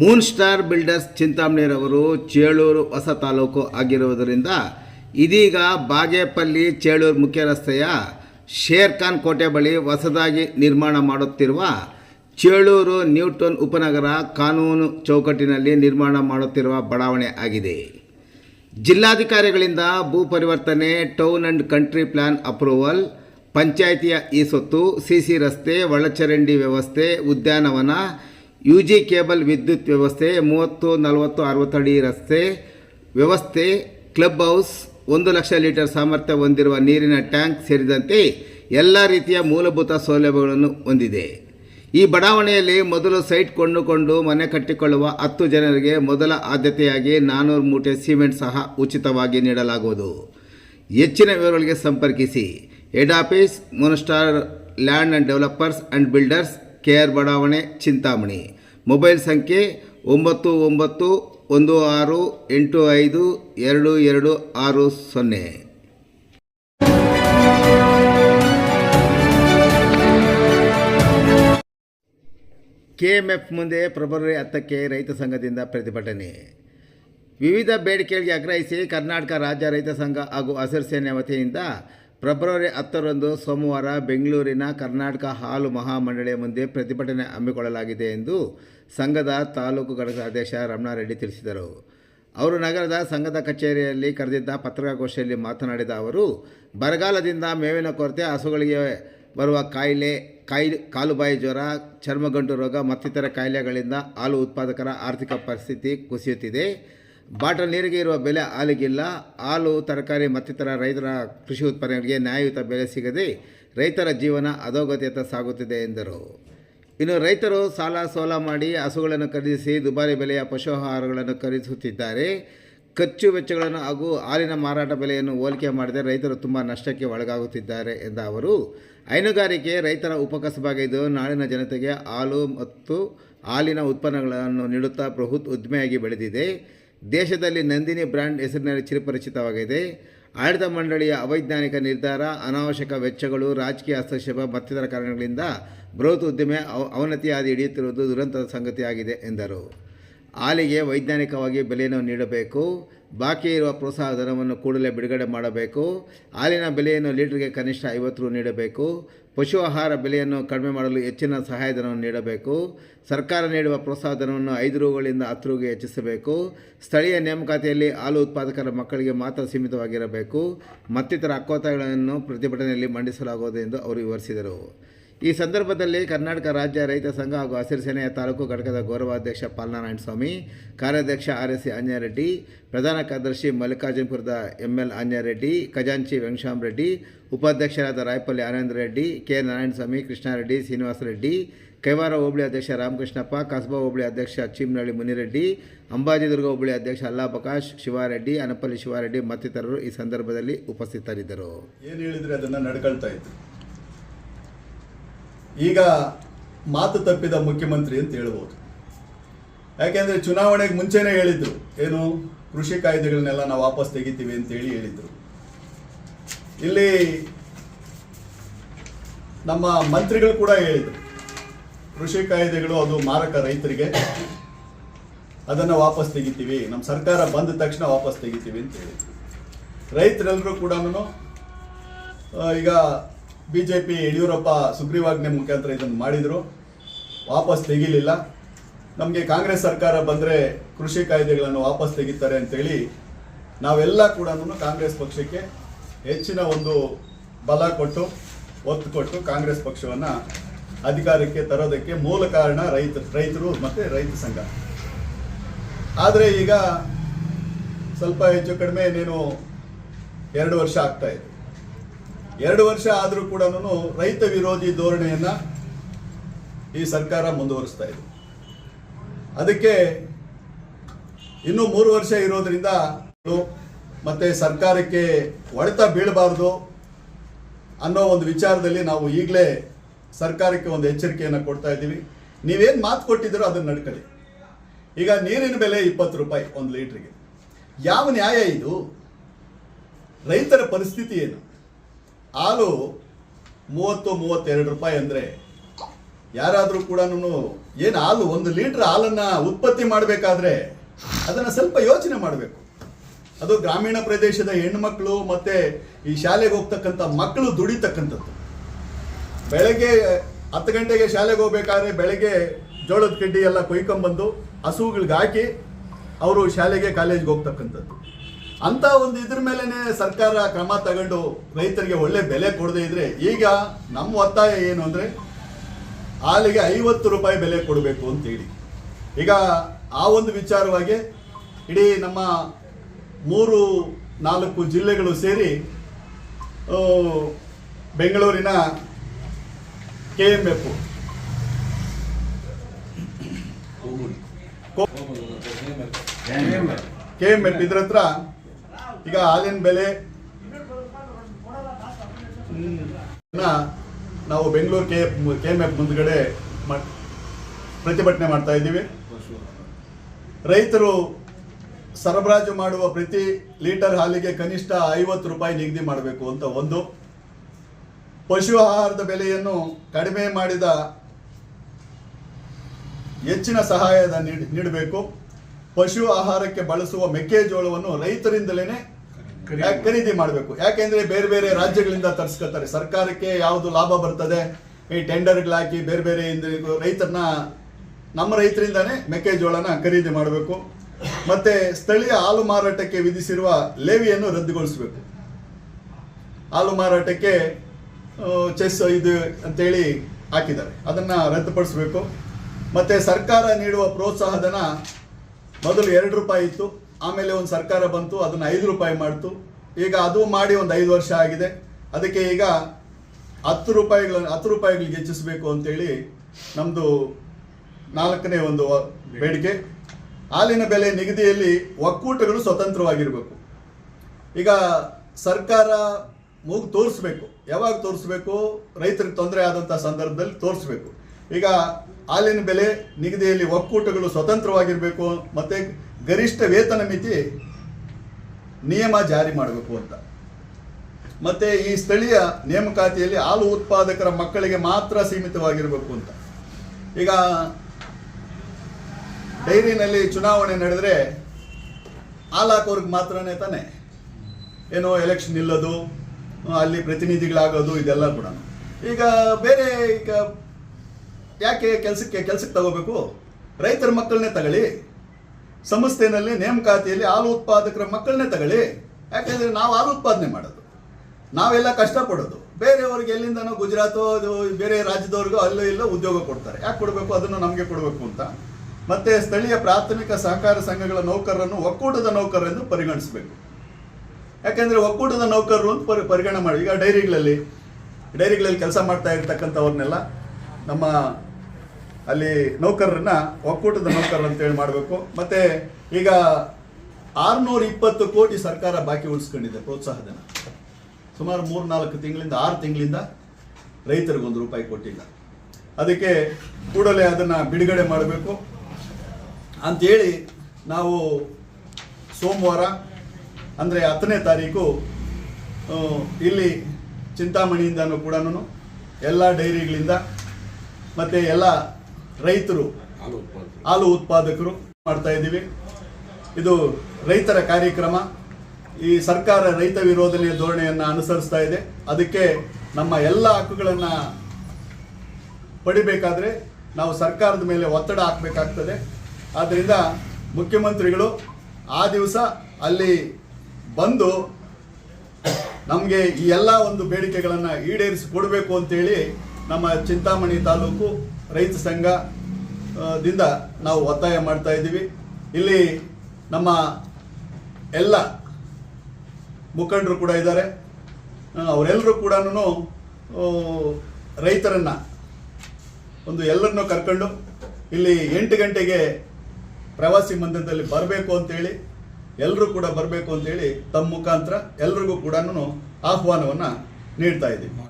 Moon star builders ಚಿಂತಾಮಣಿರವರು ಚೇಳೂರು ಹೊಸ ತಾಲೂಕು ಆಗಿರುವುದರಿಂದ ಇದೀಗ ಬಾಗೇಪಲ್ಲಿ ಚೇಳೂರು ಮುಖ್ಯ ರಸ್ತೆಯ ಶೇರ್ ಖಾನ್ ಕೋಟೆ ಬಳಿ ಹೊಸದಾಗಿ ನಿರ್ಮಾಣ ಮಾಡುತ್ತಿರುವ ಚೇಳೂರು ನ್ಯೂಟನ್ ಉಪನಗರ ಕಾನೂನು ಚೌಕಟ್ಟಿನಲ್ಲಿ ನಿರ್ಮಾಣ ಮಾಡುತ್ತಿರುವ ಬಡಾವಣೆ ಆಗಿದೆ. ಜಿಲ್ಲಾಧಿಕಾರಿಗಳಿಂದ ಭೂ ಪರಿವರ್ತನೆ, town and country plan approval, ಪಂಚಾಯಿತಿಯ ಈ ಸೊತ್ತು, ಸಿಸಿ ರಸ್ತೆ, ಒಳಚರಂಡಿ ವ್ಯವಸ್ಥೆ, ಉದ್ಯಾನವನ ಯು ಜಿ ಕೇಬಲ್ ವಿದ್ಯುತ್ ವ್ಯವಸ್ಥೆ, ಮೂವತ್ತು, ನಲವತ್ತು, ಅರವತ್ತಡಿ ರಸ್ತೆ ವ್ಯವಸ್ಥೆ, ಕ್ಲಬ್ ಹೌಸ್, ಒಂದು ಲಕ್ಷ ಲೀಟರ್ ಸಾಮರ್ಥ್ಯ ಹೊಂದಿರುವ ನೀರಿನ ಟ್ಯಾಂಕ್ ಸೇರಿದಂತೆ ಎಲ್ಲ ರೀತಿಯ ಮೂಲಭೂತ ಸೌಲಭ್ಯಗಳನ್ನು ಹೊಂದಿದೆ. ಈ ಬಡಾವಣೆಯಲ್ಲಿ ಮೊದಲು ಸೈಟ್ ಕೊಂಡುಕೊಂಡು ಮನೆ ಕಟ್ಟಿಕೊಳ್ಳುವ ಹತ್ತು ಜನರಿಗೆ ಮೊದಲ ಆದ್ಯತೆಯಾಗಿ ನಾನ್ನೂರು ಮೂಟೆ ಸಿಮೆಂಟ್ ಸಹ ಉಚಿತವಾಗಿ ನೀಡಲಾಗುವುದು. ಹೆಚ್ಚಿನ ವಿವರಗಳಿಗೆ ಸಂಪರ್ಕಿಸಿ. Head office, moon star, land and developers and builders K R ಬಡಾವಣೆ ಚಿಂತಾಮಣಿ. ಮೊಬೈಲ್ ಸಂಖ್ಯೆ ಒಂಬತ್ತು ಒಂಬತ್ತು ಒಂದು ಆರು ಎಂಟು ಐದು ಎರಡು ಎರಡು ಆರು ಸೊನ್ನೆ. ಕೆಎಂಎಫ್ ಮುಂದೆ ಫೆಬ್ರವರಿ ಹತ್ತಕ್ಕೆ ರೈತ ಸಂಘದಿಂದ ಪ್ರತಿಭಟನೆ. ವಿವಿಧ ಬೇಡಿಕೆಗಳಿಗೆ ಆಗ್ರಹಿಸಿ ಕರ್ನಾಟಕ ರಾಜ್ಯ ರೈತ ಸಂಘ ಹಾಗೂ ಹಸಿರು ಸೇನೆ ವತಿಯಿಂದ ಫೆಬ್ರವರಿ ಹತ್ತರಂದು ಸೋಮವಾರ ಬೆಂಗಳೂರಿನ ಕರ್ನಾಟಕ ಹಾಲು ಮಹಾಮಂಡಳಿಯ ಮುಂದೆ ಪ್ರತಿಭಟನೆ ಹಮ್ಮಿಕೊಳ್ಳಲಾಗಿದೆ ಎಂದು ಸಂಘದ ತಾಲೂಕು ಘಟಕದ ಅಧ್ಯಕ್ಷ ರಮಣಾರೆಡ್ಡಿ ತಿಳಿಸಿದರು. ಅವರು ನಗರದ ಸಂಘದ ಕಚೇರಿಯಲ್ಲಿ ಕರೆದಿದ್ದ ಪತ್ರಿಕಾಗೋಷ್ಠಿಯಲ್ಲಿ ಮಾತನಾಡಿದ ಅವರು, ಬರಗಾಲದಿಂದ ಮೇವಿನ ಕೊರತೆ, ಹಸುಗಳಿಗೆ ಬರುವ ಕಾಯಿಲೆ, ಕಾಯಿ, ಕಾಲುಬಾಯಿ ಜ್ವರ, ಚರ್ಮಗಂಟು ರೋಗ ಮತ್ತಿತರ ಕಾಯಿಲೆಗಳಿಂದ ಹಾಲು ಉತ್ಪಾದಕರ ಆರ್ಥಿಕ ಪರಿಸ್ಥಿತಿ ಕುಸಿಯುತ್ತಿದೆ. ಬಾಟಲ್ ನೀರಿಗೆ ಇರುವ ಬೆಲೆ ಹಾಲಿಗಿಲ್ಲ. ಹಾಲು, ತರಕಾರಿ ಮತ್ತಿತರ ರೈತರ ಕೃಷಿ ಉತ್ಪನ್ನಗಳಿಗೆ ನ್ಯಾಯಯುತ ಬೆಲೆ ಸಿಗದೆ ರೈತರ ಜೀವನ ಅಧೋಗತಿಯತ್ತ ಸಾಗುತ್ತಿದೆ ಎಂದರು. ಇನ್ನು ರೈತರು ಸಾಲ ಸೋಲ ಮಾಡಿ ಹಸುಗಳನ್ನು ಖರೀದಿಸಿ ದುಬಾರಿ ಬೆಲೆಯ ಪಶುಆಹಾರಗಳನ್ನು ಖರೀದಿಸುತ್ತಿದ್ದಾರೆ. ಖರ್ಚು ವೆಚ್ಚಗಳನ್ನು ಹಾಗೂ ಹಾಲಿನ ಮಾರಾಟ ಬೆಲೆಯನ್ನು ಹೋಲಿಕೆ ಮಾಡದೆ ರೈತರು ತುಂಬ ನಷ್ಟಕ್ಕೆ ಒಳಗಾಗುತ್ತಿದ್ದಾರೆ ಎಂದ ಅವರು, ಹೈನುಗಾರಿಕೆ ರೈತರ ಉಪಕಸಬಾಗಿದ್ದು ನಾಳಿನ ಜನತೆಗೆ ಹಾಲು ಮತ್ತು ಹಾಲಿನ ಉತ್ಪನ್ನಗಳನ್ನು ನೀಡುತ್ತಾ ಬೃಹತ್ ಉದ್ದಿಮೆಯಾಗಿ ಬೆಳೆದಿದೆ. ದೇಶದಲ್ಲಿ ನಂದಿನಿ ಬ್ರ್ಯಾಂಡ್ ಹೆಸರಿನಲ್ಲಿ ಚಿರಪರಿಚಿತವಾಗಿದೆ. ಆಡಳಿತ ಮಂಡಳಿಯ ಅವೈಜ್ಞಾನಿಕ ನಿರ್ಧಾರ, ಅನಾವಶ್ಯಕ ವೆಚ್ಚಗಳು, ರಾಜಕೀಯ ಹಸ್ತಕ್ಷೇಪ ಮತ್ತಿತರ ಕಾರಣಗಳಿಂದ ಬೃಹತ್ ಉದ್ದಿಮೆ ಅವ- ಅವನತಿ ಹಾದಿ ಹಿಡಿಯುತ್ತಿರುವುದು ದುರಂತದ ಸಂಗತಿಯಾಗಿದೆ ಎಂದರು. ಹಾಲಿಗೆ ವೈಜ್ಞಾನಿಕವಾಗಿ ಬೆಲೆಯನ್ನು ನೀಡಬೇಕು. ಬಾಕಿ ಇರುವ ಪ್ರೋತ್ಸಾಹ ಧನವನ್ನು ಕೂಡಲೇ ಬಿಡುಗಡೆ ಮಾಡಬೇಕು. ಹಾಲಿನ ಬೆಲೆಯನ್ನು ಲೀಟರ್ಗೆ ಕನಿಷ್ಠ ಐವತ್ತು ರೂ ನೀಡಬೇಕು. ಪಶು ಆಹಾರ ಬೆಲೆಯನ್ನು ಕಡಿಮೆ ಮಾಡಲು ಹೆಚ್ಚಿನ ಸಹಾಯಧನವನ್ನು ನೀಡಬೇಕು. ಸರ್ಕಾರ ನೀಡುವ ಪ್ರೋತ್ಸಾಹ ಧನವನ್ನು ಐದು ರೂಗಳಿಂದ ಹತ್ತು ರೂಗೆ ಹೆಚ್ಚಿಸಬೇಕು. ಸ್ಥಳೀಯ ನೇಮಕಾತಿಯಲ್ಲಿ ಹಾಲು ಉತ್ಪಾದಕರ ಮಕ್ಕಳಿಗೆ ಮಾತ್ರ ಸೀಮಿತವಾಗಿರಬೇಕು. ಮತ್ತಿತರ ಹಕ್ಕೊತ್ತಾಯಗಳನ್ನು ಪ್ರತಿಭಟನೆಯಲ್ಲಿ ಮಂಡಿಸಲಾಗುವುದು ಎಂದು ಅವರು ವಿವರಿಸಿದರು. ಈ ಸಂದರ್ಭದಲ್ಲಿ ಕರ್ನಾಟಕ ರಾಜ್ಯ ರೈತ ಸಂಘ ಹಾಗೂ ಹಸಿರು ಸೇನೆಯ ತಾಲೂಕು ಘಟಕದ ಗೌರವಾಧ್ಯಕ್ಷ ಪಾಲನಾರಾಯಣ ಸ್ವಾಮಿ, ಕಾರ್ಯಾಧ್ಯಕ್ಷ ಆರ್ ಎಸ್ ಸಿ ಪ್ರಧಾನ ಕಾರ್ಯದರ್ಶಿ ಮಲ್ಲಿಕಾರ್ಜುನಪುರದ ಎಂ ಎಲ್ ಅಂಜನರೆಡ್ಡಿ ಖಜಾಂಚಿ ವೆಂಕಶಾಮ್ ರೆಡ್ಡಿ ಉಪಾಧ್ಯಕ್ಷರಾದ ರಾಯಪಲ್ಲಿ ಆನಂದ ರೆಡ್ಡಿ ಕೆ ನಾರಾಯಣಸ್ವಾಮಿ ಕೃಷ್ಣಾರೆಡ್ಡಿ ಶ್ರೀನಿವಾಸ ರೆಡ್ಡಿ ಕೈವಾರ ಹೋಬಳಿ ಅಧ್ಯಕ್ಷ ರಾಮಕೃಷ್ಣಪ್ಪ, ಕಸಬಾ ಹೋಬಳಿ ಅಧ್ಯಕ್ಷ ಚೀಮನಹಳ್ಳಿ ಮುನಿರೆಡ್ಡಿ, ಅಂಬಾಜಿದುರ್ಗ ಹೋಬಳಿ ಅಧ್ಯಕ್ಷ ಅಲ್ಲಾಪಕಾಶ್ ಶಿವಾರೆಡ್ಡಿ, ಅನಪಲ್ಲಿ ಶಿವಾರೆಡ್ಡಿ ಮತ್ತಿತರರು ಈ ಸಂದರ್ಭದಲ್ಲಿ ಉಪಸ್ಥಿತರಿದ್ದರು. ಏನು ಹೇಳಿದರೆ ಅದನ್ನು ನಡ್ಕೊಳ್ತಾ ಇದ್ರು? ಈಗ ಮಾತು ತಪ್ಪಿದ ಮುಖ್ಯಮಂತ್ರಿ ಅಂತ ಹೇಳ್ಬೋದು. ಯಾಕೆಂದರೆ ಚುನಾವಣೆಗೆ ಮುಂಚೆನೇ ಹೇಳಿದ್ರು, ಏನು ಕೃಷಿ ಕಾಯ್ದೆಗಳನ್ನೆಲ್ಲ ನಾವು ವಾಪಸ್ ತೆಗಿತೀವಿ ಅಂತ ಹೇಳಿ ಹೇಳಿದ್ರು. ಇಲ್ಲಿ ನಮ್ಮ ಮಂತ್ರಿಗಳು ಕೂಡ ಹೇಳಿದರು, ಕೃಷಿ ಕಾಯ್ದೆಗಳು ಅದು ಮಾರಕ ರೈತರಿಗೆ, ಅದನ್ನು ವಾಪಸ್ ತೆಗಿತೀವಿ ನಮ್ಮ ಸರ್ಕಾರ ಬಂದ ತಕ್ಷಣ ವಾಪಸ್ ತೆಗಿತೀವಿ ಅಂತ ಹೇಳಿದರು. ರೈತರೆಲ್ಲರೂ ಕೂಡ ಈಗ ಬಿ ಜೆ ಪಿ ಯಡಿಯೂರಪ್ಪ ಸುಗ್ರೀವಾಜ್ಞೆ ಮುಖಾಂತರ ಇದನ್ನು ಮಾಡಿದರು. ವಾಪಸ್ ತೆಗಿಲಿಲ್ಲ. ನಮಗೆ ಕಾಂಗ್ರೆಸ್ ಸರ್ಕಾರ ಬಂದರೆ ಕೃಷಿ ಕಾಯ್ದೆಗಳನ್ನು ವಾಪಸ್ ತೆಗಿತಾರೆ ಅಂತೇಳಿ ನಾವೆಲ್ಲ ಕೂಡ ಕಾಂಗ್ರೆಸ್ ಪಕ್ಷಕ್ಕೆ ಹೆಚ್ಚಿನ ಒಂದು ಬಲ ಕೊಟ್ಟು, ಒತ್ತು ಕೊಟ್ಟು ಕಾಂಗ್ರೆಸ್ ಪಕ್ಷವನ್ನು ಅಧಿಕಾರಕ್ಕೆ ತರೋದಕ್ಕೆ ಮೂಲ ಕಾರಣ ರೈತ, ರೈತರು ಮತ್ತು ರೈತ ಸಂಘ. ಆದರೆ ಈಗ ಸ್ವಲ್ಪ ಹೆಚ್ಚು ಕಡಿಮೆ ಇನ್ನೇನು ಎರಡು ವರ್ಷ ಆಗ್ತಾ ಎರಡು ವರ್ಷ ಆದರೂ ಕೂಡ ರೈತ ವಿರೋಧಿ ಧೋರಣೆಯನ್ನ ಈ ಸರ್ಕಾರ ಮುಂದುವರಿಸ್ತಾ ಇದೆ. ಅದಕ್ಕೆ ಇನ್ನು ಮೂರು ವರ್ಷ ಇರೋದ್ರಿಂದ ಮತ್ತೆ ಸರ್ಕಾರಕ್ಕೆ ಹೊಡೆತ ಬೀಳಬಾರ್ದು ಅನ್ನೋ ಒಂದು ವಿಚಾರದಲ್ಲಿ ನಾವು ಈಗಲೇ ಸರ್ಕಾರಕ್ಕೆ ಒಂದು ಎಚ್ಚರಿಕೆಯನ್ನು ಕೊಡ್ತಾ ಇದ್ದೀವಿ. ನೀವೇನು ಮಾತು ಕೊಟ್ಟಿದ್ದೀರೋ ಅದನ್ನು ನಡ್ಕೊಳ್ಳಿ. ಈಗ ನೀರಿನ ಬೆಲೆ ಇಪ್ಪತ್ತು ರೂಪಾಯಿ ಒಂದು ಲೀಟ್ರಿಗೆ. ಯಾವ ನ್ಯಾಯ ಇದು? ರೈತರ ಪರಿಸ್ಥಿತಿ ಏನು? ಹಾಲು ಮೂವತ್ತು, ಮೂವತ್ತೆರಡು ರೂಪಾಯಿ ಅಂದರೆ ಯಾರಾದರೂ ಕೂಡ ಏನು ಹಾಲು, ಒಂದು ಲೀಟ್ರ್ ಹಾಲನ್ನು ಉತ್ಪತ್ತಿ ಮಾಡಬೇಕಾದ್ರೆ ಅದನ್ನು ಸ್ವಲ್ಪ ಯೋಚನೆ ಮಾಡಬೇಕು. ಅದು ಗ್ರಾಮೀಣ ಪ್ರದೇಶದ ಹೆಣ್ಮಕ್ಳು ಮತ್ತು ಈ ಶಾಲೆಗೆ ಹೋಗ್ತಕ್ಕಂಥ ಮಕ್ಕಳು ದುಡಿತಕ್ಕಂಥದ್ದು. ಬೆಳಗ್ಗೆ ಹತ್ತು ಗಂಟೆಗೆ ಶಾಲೆಗೆ ಹೋಗ್ಬೇಕಾದ್ರೆ ಬೆಳಗ್ಗೆ ಜೋಳದ ಕಡ್ಡಿ ಎಲ್ಲ ಕೊಯ್ಕೊಂಬಂದು ಹಸುಗಳಿಗೆ ಹಾಕಿ ಅವರು ಶಾಲೆಗೆ, ಕಾಲೇಜ್ಗೆ ಹೋಗ್ತಕ್ಕಂಥದ್ದು. ಅಂತ ಒಂದು ಇದ್ರ ಮೇಲೆನೆ ಸರ್ಕಾರ ಕ್ರಮ ತಗೊಂಡು ರೈತರಿಗೆ ಒಳ್ಳೆ ಬೆಲೆ ಕೊಡದೇ ಇದ್ರೆ ಈಗ ನಮ್ಮ ಒತ್ತಾಯ ಏನು ಅಂದ್ರೆ ಹಾಲಿಗೆ ಐವತ್ತು ರೂಪಾಯಿ ಬೆಲೆ ಕೊಡಬೇಕು ಅಂತೇಳಿ ಈಗ ಆ ಒಂದು ವಿಚಾರವಾಗಿ ಇಡೀ ನಮ್ಮ ಮೂರು ನಾಲ್ಕು ಜಿಲ್ಲೆಗಳು ಸೇರಿ ಬೆಂಗಳೂರಿನ K M F. K M F ಇದ್ರ ಹತ್ರ ಈಗ ಹಾಲಿನ ಬೆಲೆ ನಾವು Bengaluru K K M F ಮುಂದ್ಗಡೆ ಪ್ರತಿಭಟನೆ ಮಾಡ್ತಾ ಇದ್ದೀವಿ. ರೈತರು ಸರಬರಾಜು ಮಾಡುವ ಪ್ರತಿ ಲೀಟರ್ ಹಾಲಿಗೆ ಕನಿಷ್ಠ ಐವತ್ತು ರೂಪಾಯಿ ನಿಗದಿ ಮಾಡಬೇಕು ಅಂತ ಒಂದು. ಪಶು ಆಹಾರದ ಬೆಲೆಯನ್ನು ಕಡಿಮೆ ಮಾಡಿದ ಹೆಚ್ಚಿನ ಸಹಾಯದ ನೀಡ್- ನೀಡಬೇಕು. ಪಶು ಆಹಾರಕ್ಕೆ ಬಳಸುವ ಮೆಕ್ಕೆಜೋಳವನ್ನು ರೈತರಿಂದಲೇ ಖರೀದಿ ಮಾಡಬೇಕು? ಯಾಕೆಂದ್ರೆ ಬೇರೆ ಬೇರೆ ರಾಜ್ಯಗಳಿಂದ ತರಿಸ್ಕೊತಾರೆ. ಸರ್ಕಾರಕ್ಕೆ ಯಾವುದು ಲಾಭ ಬರ್ತದೆ? ಈ ಟೆಂಡರ್ಗಳಾಕಿ ಬೇರೆ ಬೇರೆ ರೈತರನ್ನ ನಮ್ಮ ರೈತರಿಂದಾನೇ ಮೆಕ್ಕೆಜೋಳನ ಖರೀದಿ ಮಾಡಬೇಕು. ಮತ್ತೆ ಸ್ಥಳೀಯ ಹಾಲು ಮಾರಾಟಕ್ಕೆ ವಿಧಿಸಿರುವ ಲೇವಿಯನ್ನು ರದ್ದುಗೊಳಿಸಬೇಕು. ಹಾಲು ಮಾರಾಟಕ್ಕೆ ಚೆಸ್ ಇದು ಅಂತೇಳಿ ಹಾಕಿದ್ದಾರೆ. ಅದನ್ನ ರದ್ದುಪಡಿಸಬೇಕು. ಮತ್ತೆ ಸರ್ಕಾರ ನೀಡುವ ಪ್ರೋತ್ಸಾಹಧನ ಮೊದಲು ಎರಡು ರೂಪಾಯಿ ಇತ್ತು. ಆಮೇಲೆ ಒಂದು ಸರ್ಕಾರ ಬಂತು, ಅದನ್ನ ಐದು ರೂಪಾಯಿ ಮಾಡ್ತು. ಈಗ ಅದು ಮಾಡಿ ಒಂದು ಐದು ವರ್ಷ ಆಗಿದೆ. ಅದಕ್ಕೆ ಈಗ ಹತ್ತು ರೂಪಾಯಿಗಳನ್ನು ಹತ್ತು ರೂಪಾಯಿಗಳಿಗೆ ಹೆಚ್ಚಿಸಬೇಕು ಅಂತೇಳಿ ನಮ್ಮದು ನಾಲ್ಕನೇ ಒಂದು ಬೇಡಿಕೆ. ಹಾಲಿನ ಬೆಲೆ ನಿಗದಿಯಲ್ಲಿ ಒಕ್ಕೂಟಗಳು ಸ್ವತಂತ್ರವಾಗಿರಬೇಕು. ಈಗ ಸರ್ಕಾರ ಮೂಗು ತೋರಿಸ್ಬೇಕು. ಯಾವಾಗ ತೋರಿಸ್ಬೇಕು? ರೈತರಿಗೆ ತೊಂದರೆ ಆದಂಥ ಸಂದರ್ಭದಲ್ಲಿ ತೋರಿಸ್ಬೇಕು. ಈಗ ಹಾಲಿನ ಬೆಲೆ ನಿಗದಿಯಲ್ಲಿ ಒಕ್ಕೂಟಗಳು ಸ್ವತಂತ್ರವಾಗಿರಬೇಕು ಮತ್ತೆ ಗರಿಷ್ಠ ವೇತನ ಮಿತಿ ನಿಯಮ ಜಾರಿ ಮಾಡಬೇಕು ಅಂತ. ಮತ್ತೆ ಈ ಸ್ಥಳೀಯ ನೇಮಕಾತಿಯಲ್ಲಿ ಹಾಲು ಉತ್ಪಾದಕರ ಮಕ್ಕಳಿಗೆ ಮಾತ್ರ ಸೀಮಿತವಾಗಿರಬೇಕು ಅಂತ. ಈಗ ಡೈರಿನಲ್ಲಿ ಚುನಾವಣೆ ನಡೆದರೆ ಹಾಲು ಹಾಕೋರ್ಗೆ ಮಾತ್ರನೇ ತಾನೆ? ಏನೋ ಎಲೆಕ್ಷನ್ ನಿಲ್ಲೋದು, ಅಲ್ಲಿ ಪ್ರತಿನಿಧಿಗಳಾಗೋದು ಇದೆಲ್ಲ ಕೂಡ ಈಗ ಬೇರೆ ಈಗ ಯಾಕೆ ಕೆಲಸಕ್ಕೆ ಕೆಲಸಕ್ಕೆ ತಗೋಬೇಕು? ರೈತರ ಮಕ್ಕಳನ್ನೇ ತಗೊಳ್ಳಿ. ಸಂಸ್ಥೆನಲ್ಲಿ ನೇಮಕಾತಿಯಲ್ಲಿ ಹಾಲು ಉತ್ಪಾದಕರ ಮಕ್ಕಳನ್ನೇ ತಗೊಳ್ಳಿ. ಯಾಕೆಂದ್ರೆ ನಾವು ಹಾಲು ಉತ್ಪಾದನೆ ಮಾಡೋದು. ನಾವೆಲ್ಲ ಕಷ್ಟಪಡೋದು. ಬೇರೆಯವ್ರಿಗೆ ಎಲ್ಲಿಂದನೋ ಗುಜರಾತು ಬೇರೆ ರಾಜ್ಯದವ್ರಿಗೂ ಅಲ್ಲೂ ಇಲ್ಲೋ ಉದ್ಯೋಗ ಕೊಡ್ತಾರೆ. ಯಾಕೆ ಕೊಡಬೇಕು? ಅದನ್ನು ನಮಗೆ ಕೊಡಬೇಕು ಅಂತ. ಮತ್ತೆ ಸ್ಥಳೀಯ ಪ್ರಾಥಮಿಕ ಸಹಕಾರ ಸಂಘಗಳ ನೌಕರರನ್ನು ಒಕ್ಕೂಟದ ನೌಕರರೆಂದು ಪರಿಗಣಿಸಬೇಕು. ಯಾಕೆಂದ್ರೆ ಒಕ್ಕೂಟದ ನೌಕರರು ಅಂತ ಪರಿ ಪರಿಗಣನೆ ಮಾಡಿ. ಈಗ ಡೈರಿಗಳಲ್ಲಿ ಡೈರಿಗಳಲ್ಲಿ ಕೆಲಸ ಮಾಡ್ತಾ ಇರ್ತಕ್ಕಂಥವ್ರನ್ನೆಲ್ಲ ನಮ್ಮ ಅಲ್ಲಿ ನೌಕರರನ್ನ ಒಕ್ಕೂಟದ ನೌಕರರು ಅಂತೇಳಿ ಮಾಡಬೇಕು. ಮತ್ತೆ ಈಗ ಆರುನೂರ ಇಪ್ಪತ್ತು ಕೋಟಿ ಸರ್ಕಾರ ಬಾಕಿ ಉಳಿಸ್ಕೊಂಡಿದೆ ಪ್ರೋತ್ಸಾಹಧನ ಸುಮಾರು ಮೂರು ನಾಲ್ಕು ತಿಂಗಳಿಂದ, ಆರು ತಿಂಗಳಿಂದ ರೈತರಿಗೆ ಒಂದು ರೂಪಾಯಿ ಕೊಟ್ಟಿಲ್ಲ. ಅದಕ್ಕೆ ಕೂಡಲೇ ಅದನ್ನು ಬಿಡುಗಡೆ ಮಾಡಬೇಕು. ಅಂತೇಳಿ ನಾವು ಸೋಮವಾರ, ಅಂದರೆ ಹತ್ತನೇ ತಾರೀಕು ಇಲ್ಲಿ ಚಿಂತಾಮಣಿಯಿಂದನೂ ಕೂಡ ಎಲ್ಲ ಡೈರಿಗಳಿಂದ, ಮತ್ತು ಎಲ್ಲ ರೈತರು ಹಾಲು ಉತ್ಪಾದಕರು. ಮಾಡ್ತಾ ಇದ್ದೀವಿ. ಇದು ರೈತರ ಕಾರ್ಯಕ್ರಮ. ಈ ಸರ್ಕಾರ ರೈತ ವಿರೋಧನೆಯ ಧೋರಣೆಯನ್ನು ಅನುಸರಿಸ್ತಾ ಇದೆ. ಅದಕ್ಕೆ ನಮ್ಮ ಎಲ್ಲ ಹಕ್ಕುಗಳನ್ನು ಪಡಿಬೇಕಾದ್ರೆ ನಾವು ಸರ್ಕಾರದ ಮೇಲೆ ಒತ್ತಡ ಹಾಕಬೇಕಾಗ್ತದೆ. ಆದ್ದರಿಂದ ಮುಖ್ಯಮಂತ್ರಿಗಳು ಆ ದಿವಸ ಅಲ್ಲಿ ಬಂದು ನಮಗೆ ಈ ಎಲ್ಲ ಒಂದು ಬೇಡಿಕೆಗಳನ್ನು ಈಡೇರಿಸಿ ಕೊಡಬೇಕು ಅಂತೇಳಿ ನಮ್ಮ ಚಿಂತಾಮಣಿ ತಾಲೂಕು ರೈತ ಸಂಘ ದಿಂದ ನಾವು ಒತ್ತಾಯ ಮಾಡ್ತಾ ಇದ್ದೀವಿ. ಇಲ್ಲಿ ನಮ್ಮ ಎಲ್ಲ ಮುಖಂಡರು ಕೂಡ ಇದ್ದಾರೆ. ಅವರೆಲ್ಲರೂ ಕೂಡ ರೈತರನ್ನು ಒಂದು ಎಲ್ಲರನ್ನು ಕರ್ಕೊಂಡು ಇಲ್ಲಿ ಎಂಟು ಗಂಟೆಗೆ ಪ್ರವಾಸಿ ಮಂದಿರದಲ್ಲಿ ಬರಬೇಕು ಅಂತೇಳಿ ಎಲ್ಲರೂ ಕೂಡ ಬರಬೇಕು ಅಂತೇಳಿ ತಮ್ಮ ಮುಖಾಂತರ ಎಲ್ರಿಗೂ ಕೂಡ ಆಹ್ವಾನವನ್ನು ನೀಡ್ತಾ ಇದ್ದೀವಿ.